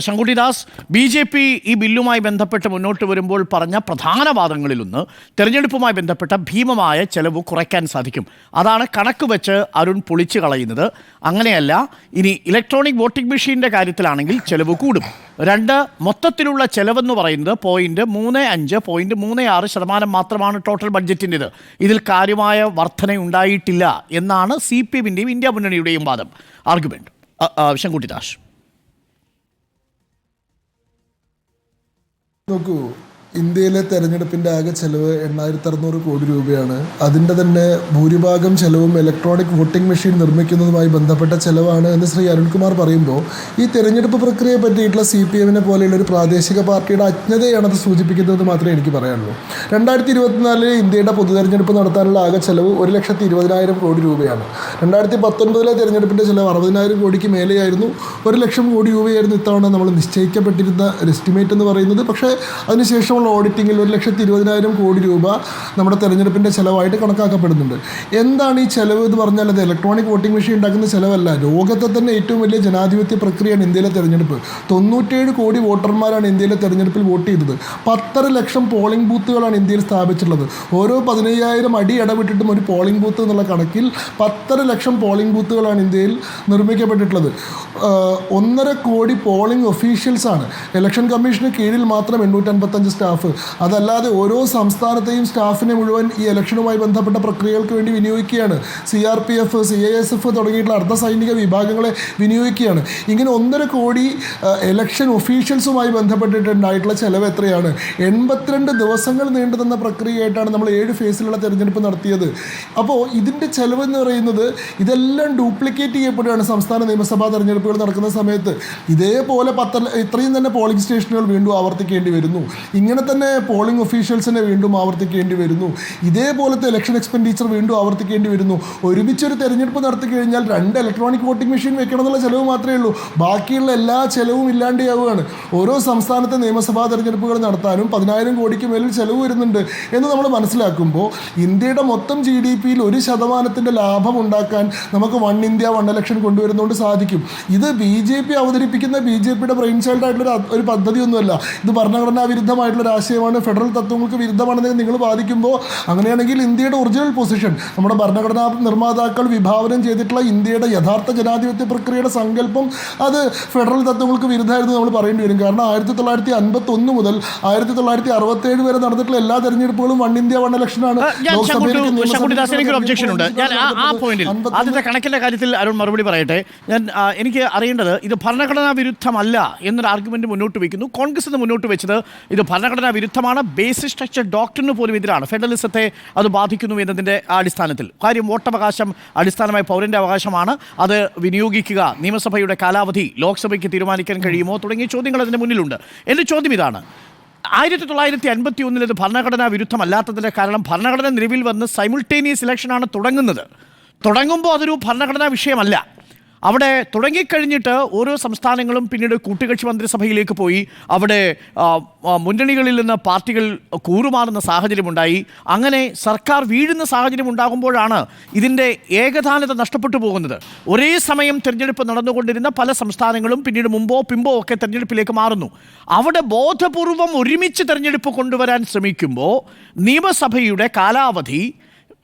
Shankuttidas B J P ഈ ബില്ലുമായി ബന്ധപ്പെട്ട് മുന്നോട്ട് വരുമ്പോൾ പറഞ്ഞ പ്രധാന വാദങ്ങളിലൊന്ന് തെരഞ്ഞെടുപ്പുമായി ബന്ധപ്പെട്ട ഭീമമായ ചെലവ് കുറയ്ക്കാൻ സാധിക്കും. അതാണ് കണക്ക് വെച്ച് അരുൺ പൊളിച്ചു കളയുന്നത്. അങ്ങനെയല്ല ഇനി ഇലക്ട്രോണിക് വോട്ടിംഗ് മെഷീന്റെ കാര്യത്തിലാണെങ്കിൽ ചെലവ് കൂടും. രണ്ട് മൊത്തത്തിലുള്ള ചെലവെന്ന് പറയുന്നത് പോയിന്റ് മൂന്ന് അഞ്ച് പോയിന്റ് മൂന്ന് ആറ് ശതമാനം മാത്രമാണ് ടോട്ടൽ ബഡ്ജറ്റിന്റെത്. ഇതിൽ കാര്യമായ വർധന ഉണ്ടായിട്ടില്ല എന്നാണ് സി പി എമ്മിന്റെയും ഇന്ത്യ മുന്നണിയുടെയും വാദം. ആർഗ്യുമെന്റ് ശങ്കുട്ടിദാസ്. നോക്കൂ. ഇന്ത്യയിലെ തെരഞ്ഞെടുപ്പിന്റെ ആകെ ചെലവ് എണ്ണായിരത്തി അറുന്നൂറ് കോടി രൂപയാണ്. അതിന്റെ തന്നെ ഭൂരിഭാഗം ചെലവും ഇലക്ട്രോണിക് വോട്ടിംഗ് മെഷീൻ നിർമ്മിക്കുന്നതുമായി ബന്ധപ്പെട്ട ചെലവാണ് എന്ന് ശ്രീ അരുൺകുമാർ പറയുമ്പോൾ ഈ തെരഞ്ഞെടുപ്പ് പ്രക്രിയയെ പറ്റിയിട്ടുള്ള സി പി എമ്മിനെ പോലെയുള്ള ഒരു പ്രാദേശിക പാർട്ടിയുടെ അജ്ഞതയാണ് അത് സൂചിപ്പിക്കുന്നത് മാത്രമേ എനിക്ക് പറയാനുള്ളൂ. രണ്ടായിരത്തി ഇരുപത്തിനാലിൽ ഇന്ത്യയുടെ പൊതുതെരഞ്ഞെടുപ്പ് നടത്താനുള്ള ആകെ ചെലവ് ഒരു ലക്ഷത്തി ഇരുപതിനായിരം കോടി രൂപയാണ്. രണ്ടായിരത്തി പത്തൊൻപതിലെ തെരഞ്ഞെടുപ്പിന്റെ ചെലവ് അറുപതിനായിരം കോടിക്ക് മേലെയായിരുന്നു. ഒരു ലക്ഷം കോടി രൂപയായിരുന്നു ഇത്തവണ നമ്മൾ നിശ്ചയിക്കപ്പെട്ടിരുന്ന എസ്റ്റിമേറ്റ് എന്ന് പറയുന്നത്. പക്ഷേ അതിനുശേഷമുള്ള ഓഡിറ്റിങ്ങിൽ ഒരു ലക്ഷത്തി ഇരുപതിനായിരം കോടി രൂപ നമ്മുടെ തെരഞ്ഞെടുപ്പിന്റെ ചിലവായിട്ട് കണക്കാക്കപ്പെടുന്നുണ്ട്. എന്താണ് ഈ ചിലവ് എന്ന് പറഞ്ഞാൽ അത് ഇലക്ട്രോണിക് വോട്ടിംഗ് മെഷീൻ ഉണ്ടാക്കുന്ന ചിലവല്ല. ലോകത്തെ തന്നെ ഏറ്റവും വലിയ ജനാധിപത്യ പ്രക്രിയയാണ് ഇന്ത്യയിലെ തെരഞ്ഞെടുപ്പ്. തൊണ്ണൂറ്റേഴ് കോടി വോട്ടർമാരാണ് ഇന്ത്യയിലെ തെരഞ്ഞെടുപ്പിൽ വോട്ട് ചെയ്തത്. പത്തര ലക്ഷം പോളിംഗ് ബൂത്തുകളാണ് ഇന്ത്യയിൽ സ്ഥാപിച്ചിട്ടുള്ളത്. ഓരോ പതിനയ്യായിരം അടി ഇടവിട്ടിട്ടും ഒരു പോളിംഗ് ബൂത്ത് എന്നുള്ള കണക്കിൽ പത്തര ലക്ഷം പോളിംഗ് ബൂത്തുകളാണ് ഇന്ത്യയിൽ നിർമ്മിക്കപ്പെട്ടിട്ടുള്ളത്. ഒന്നര കോടി പോളിംഗ് ഒഫീഷ്യൽസാണ് ഇലക്ഷൻ കമ്മീഷന് കീഴിൽ മാത്രം എണ്ണൂറ്റൻപത്തഞ്ച് സ്റ്റാഫ് അതല്ലാതെ ഓരോ സംസ്ഥാനത്തെയും സ്റ്റാഫിനെ മുഴുവൻ ഈ ഇലക്ഷനുമായി ബന്ധപ്പെട്ട പ്രക്രിയകൾക്ക് വേണ്ടി വിനിയോഗിക്കുകയാണ്. C R P F C I S F തുടങ്ങിയിട്ടുള്ള അർദ്ധ സൈനിക വിഭാഗങ്ങളെ വിനിയോഗിക്കുകയാണ്. ഇങ്ങനെ ഒന്നര കോടി ഇലക്ഷൻ ഒഫീഷ്യൽസുമായി ബന്ധപ്പെട്ടിട്ടുണ്ടായിട്ടുള്ള ചെലവ് എത്രയാണ്? എൺപത്തിരണ്ട് ദിവസങ്ങൾ നീണ്ടു നിന്ന പ്രക്രിയയായിട്ടാണ് നമ്മൾ ഏഴ് ഫേസിലുള്ള തെരഞ്ഞെടുപ്പ് നടത്തിയത്. അപ്പോൾ ഇതിന്റെ ചെലവ് എന്ന് പറയുന്നത് ഇതെല്ലാം ഡ്യൂപ്ലിക്കേറ്റ് ചെയ്യപ്പെടുകയാണ് സംസ്ഥാന നിയമസഭാ തെരഞ്ഞെടുപ്പുകൾ നടക്കുന്ന സമയത്ത്. ഇതേപോലെ പത്ത ഇത്രയും തന്നെ പോളിംഗ് സ്റ്റേഷനുകൾ വീണ്ടും ആവർത്തിക്കേണ്ടി വരുന്നു. ഇങ്ങനെ തന്നെ പോളിംഗ് ഒഫീഷ്യൽസിനെ വീണ്ടും ആവർത്തിക്കേണ്ടി വരുന്നു. ഇതേപോലത്തെ ഇലക്ഷൻ എക്സ്പെൻഡിച്ചർ വീണ്ടും ആവർത്തിക്കേണ്ടി വരുന്നു. ഒരുമിച്ചൊരു തെരഞ്ഞെടുപ്പ് നടത്തി കഴിഞ്ഞാൽ രണ്ട് ഇലക്ട്രോണിക് വോട്ടിംഗ് മെഷീൻ വെക്കണം എന്നുള്ള ചിലവ് മാത്രമേ ഉള്ളൂ. ബാക്കിയുള്ള എല്ലാ ചെലവും ഇല്ലാണ്ടാവുകയാണ്. ഓരോ സംസ്ഥാനത്തെ നിയമസഭാ തെരഞ്ഞെടുപ്പുകൾ നടത്താനും പതിനായിരം കോടിക്ക് മേലിൽ ചിലവ് വരുന്നുണ്ട് എന്ന് നമ്മൾ മനസ്സിലാക്കുമ്പോൾ ഇന്ത്യയുടെ മൊത്തം ജി ഡി പിയിൽ ഒരു ശതമാനത്തിന്റെ ലാഭം ഉണ്ടാക്കാൻ നമുക്ക് വൺ ഇന്ത്യ വൺ ഇലക്ഷൻ കൊണ്ടുവരുന്നതുകൊണ്ട് സാധിക്കും. ഇത് ബി ജെ പി അവതരിപ്പിക്കുന്ന ബി ജെ പിയുടെ ബ്രെയിൻ ചൈൽഡ് ആയിട്ടുള്ള ഒരു- ഒരു പദ്ധതിയൊന്നുമല്ല. ഇത് ഭരണഘടനാ വിരുദ്ധമായിട്ടുള്ള ഒരു ആശയമാണ് ഫെഡറൽ തത്വങ്ങൾക്ക് വിരുദ്ധമാണെന്ന് നിങ്ങൾ വാദിക്കുമ്പോൾ അങ്ങനെയാണെങ്കിൽ ഇന്ത്യയുടെ ഒറിജിനൽ പൊസിഷൻ നമ്മുടെ ഭരണഘടനാ നിർമ്മാതാക്കൾ വിഭാവനം ചെയ്തിട്ടുള്ള ഇന്ത്യയുടെ യഥാർത്ഥ ജനാധിപത്യ പ്രക്രിയയുടെ സങ്കല്പം അത് ഫെഡറൽ തത്വങ്ങൾക്ക് വിരുദ്ധമായിരുന്നു നമ്മൾ പറയേണ്ടി വരും. കാരണം ആയിരത്തി തൊള്ളായിരത്തി അൻപത്തി ഒന്ന് മുതൽ ആയിരത്തി തൊള്ളായിരത്തി അറുപത്തേഴ് വരെ നടന്നിട്ടുള്ള എല്ലാ തെരഞ്ഞെടുപ്പുകളും വൺ ഇന്ത്യ വൺ ഇലക്ഷനാണ് ആദ്യത്തെ കണക്കിന്റെ കാര്യത്തിൽ അരുൺ മറുപടി പറയട്ടെ. ഞാൻ എനിക്ക് അറിയേണ്ടത് ഇത് ഭരണഘടനാ വിരുദ്ധമല്ല എന്നൊരു ആർഗ്യുമെന്റ് മുന്നോട്ട് വയ്ക്കുന്നു കോൺഗ്രസ് മുന്നോട്ട് വെച്ചത് ഇത് ഭരണഘടനാ വിരുദ്ധമാണ്. ബേസിക് സ്ട്രക്ചർ ഡോക്ടറിന് പോലും എതിരാണ്. ഫെഡറലിസത്തെ അത് ബാധിക്കുന്നു എന്നതിന്റെ അടിസ്ഥാനത്തിൽ. കാര്യം വോട്ടവകാശം അടിസ്ഥാനമായി പൗരന്റെ അവകാശമാണ്. അത് വിനിയോഗിക്കുക നിയമസഭയുടെ കാലാവധി ലോക്സഭയ്ക്ക് തീരുമാനിക്കാൻ കഴിയുമോ തുടങ്ങിയ ചോദ്യങ്ങൾ അതിന്റെ മുന്നിലുണ്ട്. എന്റെ ചോദ്യം ഇതാണ്. ആയിരത്തി തൊള്ളായിരത്തി അൻപത്തി ഒന്നിൽ ഇത് ഭരണഘടനാ വിരുദ്ധമല്ലാത്തതിന്റെ കാരണം ഭരണഘടന നിലവിൽ വന്ന് സൈമിൾട്ടേനിയസ് ഇലക്ഷനാണ് തുടങ്ങുന്നത്. തുടങ്ങുമ്പോൾ അതൊരു ഭരണഘടനാ വിഷയമല്ല. അവിടെ തുടങ്ങിക്കഴിഞ്ഞിട്ട് ഓരോ സംസ്ഥാനങ്ങളും പിന്നീട് കൂട്ടുകക്ഷി മന്ത്രിസഭയിലേക്ക് പോയി. അവിടെ മുന്നണികളിൽ നിന്ന് പാർട്ടികൾ കൂറുമാറുന്ന സാഹചര്യമുണ്ടായി. അങ്ങനെ സർക്കാർ വീഴുന്ന സാഹചര്യം ഉണ്ടാകുമ്പോഴാണ് ഇതിന്റെ ഏകധാനത നഷ്ടപ്പെട്ടു പോകുന്നത്. ഒരേ സമയം തിരഞ്ഞെടുപ്പ് നടന്നുകൊണ്ടിരുന്ന പല സംസ്ഥാനങ്ങളും പിന്നീട് മുമ്പോ പിമ്പോ ഒക്കെ തിരഞ്ഞെടുപ്പിലേക്ക് മാറുന്നു. അവിടെ ബോധപൂർവം ഒരുമിച്ച് തിരഞ്ഞെടുപ്പ് കൊണ്ടുവരാൻ ശ്രമിക്കുമ്പോൾ നിയമസഭയുടെ കാലാവധി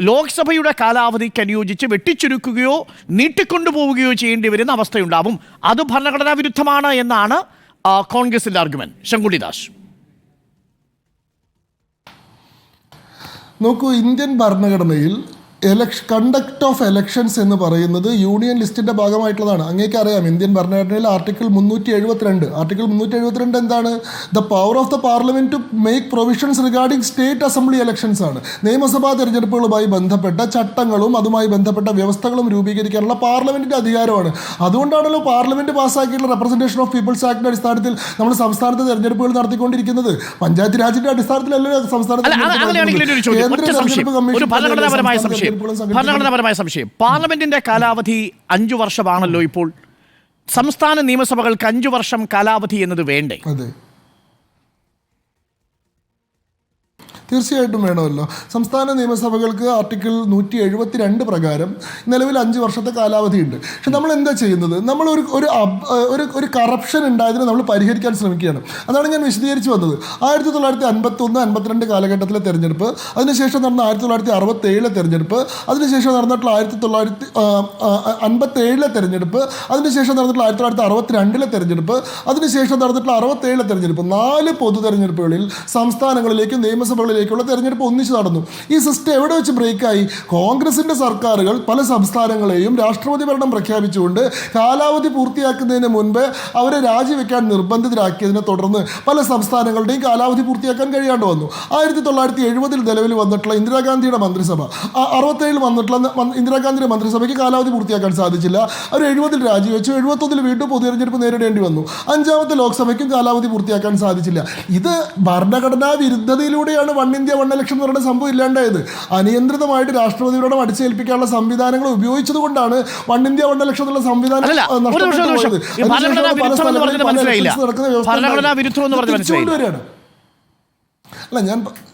ലോക്സഭയുടെ കാലാവധിക്ക് അനുയോജിച്ച് വെട്ടിച്ചുരുക്കുകയോ നീട്ടിക്കൊണ്ടുപോവുകയോ ചെയ്യേണ്ടി വരുന്ന അവസ്ഥയുണ്ടാവും. അത് ഭരണഘടനാ വിരുദ്ധമാണ് എന്നാണ് കോൺഗ്രസിന്റെ ആർഗ്യുമെന്റ് ശങ്കുട്ടിദാസ് നോക്കൂ ഇന്ത്യൻ ഭരണഘടനയിൽ എലക്ഷൻ കണ്ടക്ട് ഓഫ് എലക്ഷൻസ് എന്ന് പറയുന്നത് യൂണിയൻ ലിസ്റ്റിന്റെ ഭാഗമായിട്ടുള്ളതാണ്. അങ്ങേക്ക് അറിയാം ഇന്ത്യൻ ഭരണഘടനയിൽ ആർട്ടിക്കിൾ മുന്നൂറ്റി എഴുപത്തിരണ്ട് ആർട്ടിക്കിൾ മുന്നൂറ്റി എഴുപത്തിരണ്ട് എന്താണ്? The power of the parliament to make provisions regarding state assembly elections ആണ്. നിയമസഭാ തെരഞ്ഞെടുപ്പുകളുമായി ബന്ധപ്പെട്ട ചട്ടങ്ങളും അതുമായി ബന്ധപ്പെട്ട വ്യവസ്ഥകളും രൂപീകരിക്കാനുള്ള പാർലമെന്റിന്റെ അധികാരമാണ്. അതുകൊണ്ടാണല്ലോ പാർലമെന്റ് പാസ്സാക്കിയിട്ടുള്ള റെപ്രസെന്റേഷൻ ഓഫ് പീപ്പിൾസ് ആക്ടിന്റെ അടിസ്ഥാനത്തിൽ നമ്മൾ സംസ്ഥാനത്തെ തെരഞ്ഞെടുപ്പുകൾ നടത്തിക്കൊണ്ടിരിക്കുന്നത്. പഞ്ചായത്ത് രാജിന്റെ അടിസ്ഥാനത്തിലല്ലോ സംസ്ഥാനത്ത് കേന്ദ്ര തെരഞ്ഞെടുപ്പ് കമ്മീഷൻ സംശയം ഭരണഘടനാപരമായ സംശയം. പാർലമെന്റിന്റെ കാലാവധി അഞ്ചു വർഷമാണല്ലോ ഇപ്പോൾ. സംസ്ഥാന നിയമസഭകൾക്ക് അഞ്ചു വർഷം കാലാവധി എന്നത് വേണ്ടേ? തീർച്ചയായിട്ടും വേണമല്ലോ. സംസ്ഥാന നിയമസഭകൾക്ക് ആർട്ടിക്കിൾ നൂറ്റി എഴുപത്തി രണ്ട് പ്രകാരം നിലവിൽ അഞ്ച് വർഷത്തെ കാലാവധിയുണ്ട്. പക്ഷെ നമ്മൾ എന്താ ചെയ്യുന്നത്? നമ്മൾ ഒരു ഒരു ഒരു ഒരു കറപ്ഷൻ ഉണ്ടായതിനെ നമ്മൾ പരിഹരിക്കാൻ ശ്രമിക്കുകയാണ്. അതാണ് ഞാൻ വിശദീകരിച്ച് വന്നത്. ആയിരത്തി തൊള്ളായിരത്തി അൻപത്തി ഒന്ന് അൻപത്തിരണ്ട് കാലഘട്ടത്തിലെ തെരഞ്ഞെടുപ്പ് അതിനുശേഷം നടന്ന ആയിരത്തി തൊള്ളായിരത്തി അറുപത്തി ഏഴിലെ തെരഞ്ഞെടുപ്പ് അതിനുശേഷം നടന്നിട്ടുള്ള ആയിരത്തി തൊള്ളായിരത്തി അൻപത്തി ഏഴിലെ തെരഞ്ഞെടുപ്പ് അതിനുശേഷം നടന്നിട്ടുള്ള ആയിരത്തി തൊള്ളായിരത്തി അറുപത്തി രണ്ടിലെ തെരഞ്ഞെടുപ്പ് അതിനുശേഷം നടന്നിട്ടുള്ള അറുപത്തി ഏഴിലെ തെരഞ്ഞെടുപ്പ് നാല് പൊതു തെരഞ്ഞെടുപ്പുകളിൽ സംസ്ഥാനങ്ങളിലേക്കും നിയമസഭകളിലേക്കുള്ള തെരഞ്ഞെടുപ്പ് ഒന്നിച്ച് നടന്നു. ഈ സിസ്റ്റം എവിടെ വെച്ച് ബ്രേക്കായി? കോൺഗ്രസിന്റെ സർക്കാരുകൾ പല സംസ്ഥാനങ്ങളെയും രാഷ്ട്രപതി ഭരണം പ്രഖ്യാപിച്ചുകൊണ്ട് കാലാവധി പൂർത്തിയാക്കുന്നതിന് മുൻപ് അവരെ രാജിവെക്കാൻ നിർബന്ധിതരാക്കിയതിനെ തുടർന്ന് പല സംസ്ഥാനങ്ങളുടെയും കാലാവധി പൂർത്തിയാക്കാൻ കഴിയാണ്ട് വന്നു. ആയിരത്തി തൊള്ളായിരത്തി എഴുപതിൽ നിലവിൽ വന്നിട്ടുള്ള ഇന്ദിരാഗാന്ധിയുടെ മന്ത്രിസഭ അറുപത്തേഴിൽ വന്നിട്ടുള്ള ഇന്ദിരാഗാന്ധിയുടെ മന്ത്രിസഭയ്ക്ക് കാലാവധി പൂർത്തിയാക്കാൻ സാധിച്ചില്ല. അവർ എഴുപതിൽ രാജിവെച്ചു എഴുപത്തൊന്നിൽ വീണ്ടും പൊതുതെരഞ്ഞെടുപ്പ് നേരിടേണ്ടി വന്നു. അഞ്ചാമത്തെ ലോക്സഭയ്ക്കും കാലാവധി പൂർത്തിയാക്കാൻ സാധിച്ചില്ല. ഇത് ഭരണഘടനാ വിരുദ്ധതയിലൂടെയാണ് വൺ ഇന്ത്യ വൺ ഇലക്ഷൻ എന്ന് പറയുന്ന സംഭവം ഇല്ലാണ്ടായത്. അനിയന്ത്രിതമായിട്ട് രാഷ്ട്രപതിയോട് അടിച്ചേൽപ്പിക്കാനുള്ള സംവിധാനങ്ങൾ ഉപയോഗിച്ചത് കൊണ്ടാണ് വൺ ഇന്ത്യ വൺ ഇലക്ഷൻ എന്നുള്ള സംവിധാനം നടക്കുന്ന വ്യവസ്ഥ അല്ല ഉണ്ടായി.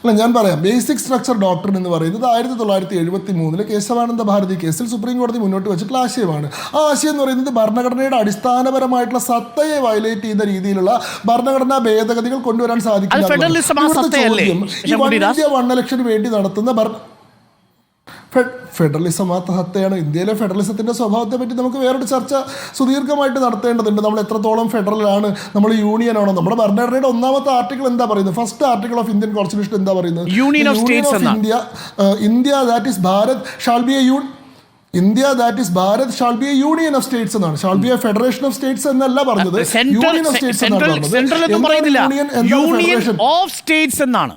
അല്ല ഞാൻ പറയാം ബേസിക് സ്ട്രക്ചർ ഡോക്ടർ എന്ന് പറയുന്നത് ആയിരത്തി തൊള്ളായിരത്തി എഴുപത്തി മൂന്നിലെ കേശവാനന്ദ ഭാരതി കേസിൽ സുപ്രീം കോടതി മുന്നോട്ട് വെച്ചിട്ടുള്ള ആശയമാണ് ആ ആശയം എന്ന് പറയുന്നത് ഭരണഘടനയുടെ അടിസ്ഥാനപരമായിട്ടുള്ള സത്തയെ വയലേറ്റ് ചെയ്യുന്ന രീതിയിലുള്ള ഭരണഘടനാ ഭേദഗതികൾ കൊണ്ടുവരാൻ സാധിക്കില്ല? ചോദ്യം, ഈ വൺ? ഇന്ത്യ വൺ ഇലക്ഷന് വേണ്ടി നടത്തുന്ന ഫെഡറലിസം ആ ഹത്തയാണ് ഇന്ത്യയിലെ ഫെഡറലിസത്തിന്റെ സ്വഭാവത്തെ പറ്റി നമുക്ക് വേറൊരു ചർച്ച സുദീർഘമായിട്ട് നടത്തേണ്ടതുണ്ട്. നമ്മൾ എത്രത്തോളം ഫെഡറലാണ് നമ്മൾ യൂണിയൻ ആണോ നമ്മുടെ ഭരണഘടനയുടെ ഒന്നാമത്തെ ആർട്ടിക്കിൾ എന്താ പറയുന്നത്? First article of Indian constitution എന്താ പറയുന്നത്? Union of. India India that is Bharat shall be a union India that is Bharat shall be a union of states എന്നാണ്. Shall be a federation of states എന്നല്ല പറഞ്ഞത്. Union of states എന്നാണ് പറഞ്ഞത്. Union of states എന്നാണ്.